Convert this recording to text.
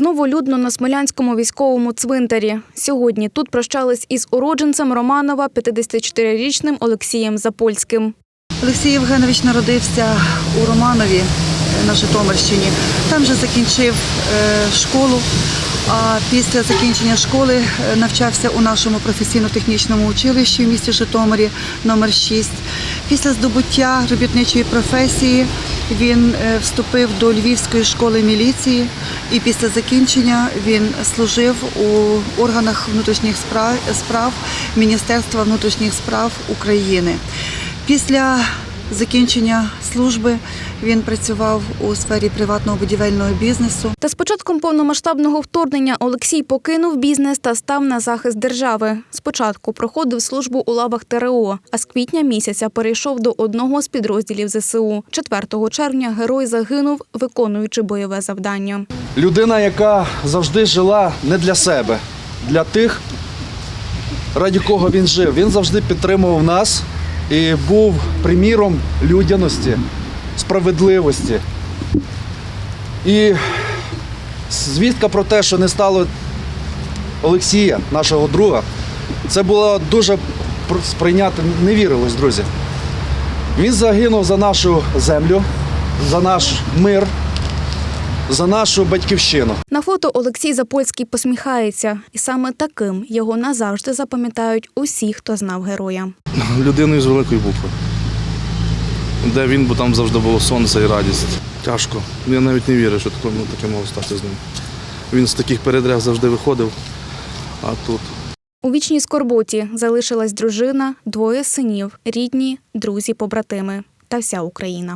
Знову людно на Смолянському військовому цвинтарі. Сьогодні тут прощались із уродженцем Романова 54-річним Олексієм Запольським. Олексій Євгенович народився у Романові е, на Житомирщині. Там же закінчив е, школу. А після закінчення школи е, навчався у нашому професійно-технічному училищі в місті Житомирі номер 6. Після здобуття робітничої професії він е, вступив до Львівської школи міліції і після закінчення він служив у органах внутрішніх справ, Міністерства внутрішніх справ України. Після закінчення служби він працював у сфері приватного будівельного бізнесу. Та з початком повномасштабного вторгнення Олексій покинув бізнес та став на захист держави. Спочатку проходив службу у лавах ТРО, а з квітня місяця перейшов до одного з підрозділів ЗСУ. 4 червня герой загинув, виконуючи бойове завдання. Людина, яка завжди жила не для себе, для тих, раді кого він жив. Він завжди підтримував нас і був приміром людяності, справедливості. І звістка про те, що не стало Олексія, нашого друга, це було дуже сприйняти, не вірилось, друзі. Він загинув за нашу землю, за наш мир, за нашу батьківщину. На фото Олексій Запольський посміхається, і саме таким його назавжди запам'ятають усі, хто знав героя. людиною з великої букви. Де він, бо там завжди було сонце і радість. Тяжко. Я навіть не вірю, що таке, ну, таке могло стати з ним. Він з таких передряг завжди виходив, а тут. У вічній скорботі залишилась дружина, двоє синів, рідні, друзі, побратими та вся Україна.